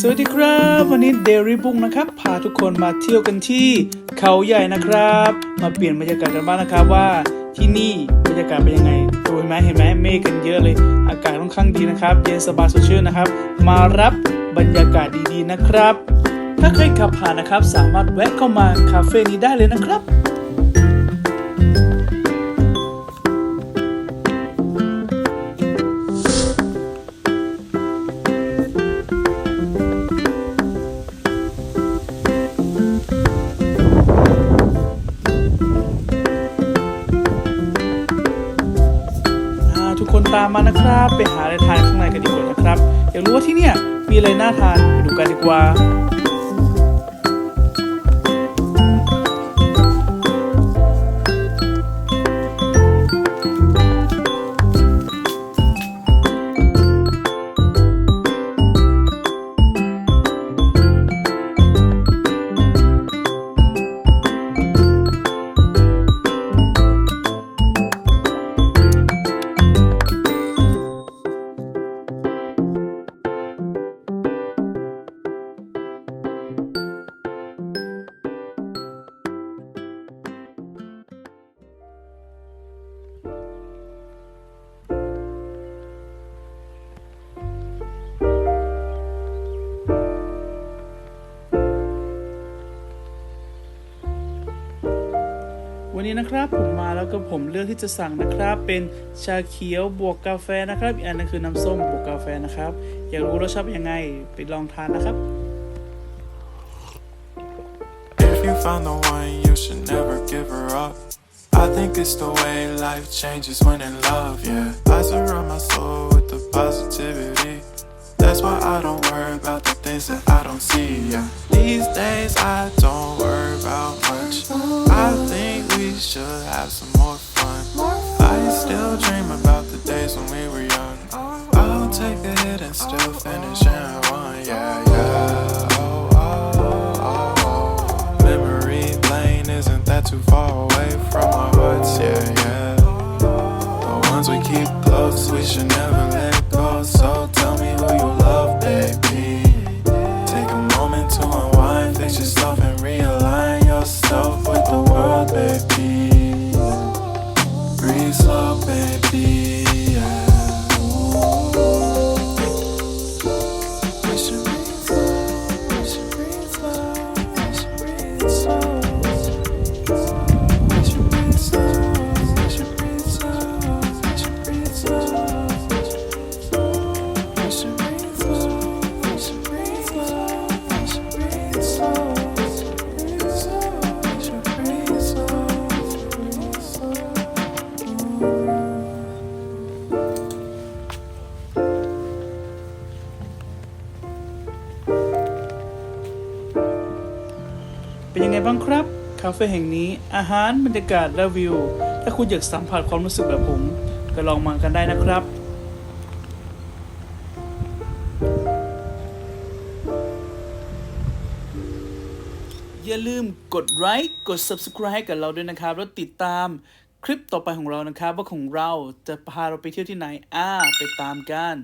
สวัสดีครับ วันนี้เดลี่บุ้งนะครับพาทุกคนมาเที่ยวกันที่เขาใหญ่นะครับ มาเปลี่ยนบรรยากาศกันบ้างนะครับว่าที่นี่บรรยากาศเป็นยังไงดูเห็นไหมเห็นไหมเมฆกันเยอะเลย อากาศค่อนข้างดีนะครับเย็นสบายสดชื่นนะครับ มารับบรรยากาศดีๆนะครับ ถ้าใครขับผ่านนะครับ สามารถแวะเข้ามาคาเฟ่นี้ได้เลยนะครับาทุกคนตามมานะครับ ไปหาอะไรทานข้างในกันดีกว่านะครับ อยากรู้ว่าที่เนี่ยมีอะไรน่าทานไปดูกันดีกว่า วันนี้นะครับผมมาแล้วก็ผมเลือกที่จะสั่งนะครับ เป็นชาเขียวบวกกาแฟนะครับ อีกอันนึงคือน้ำส้มบวกกาแฟนะครับ อยากรู้รสชาติยังไงไปลองทานนะครับ If you found the one, you should never give her up. I think it's the way life changes when in love, yeah. I surround my soul with the positivity. That's why I don't worry about the things that I don't see, yeah. These days I don't worry about much. We should have some more fun. I still dream about the days when we were young. Oh, oh. I'll take a hit and still oh, finish in one, yeah, yeah. Oh, oh, oh, oh. Memory lane isn't that too far away from our hearts, yeah, yeah. The ones we keep close, we should never let go. So เป็นยังไงบ้างครับ คาเฟ่แห่งนี้อาหารบรรยากาศและวิว ถ้าคุณอยากสัมผัสความรู้สึกแบบผม ก็ลองมากันได้นะครับอย่าลืมกดไลค์กด subscribe ให้กับเราด้วยนะครับ แล้วติดตามคลิปต่อไปของเรานะครับ ว่าของเราจะพาเราไปเที่ยวที่ไหน อ่า ไปตามกัน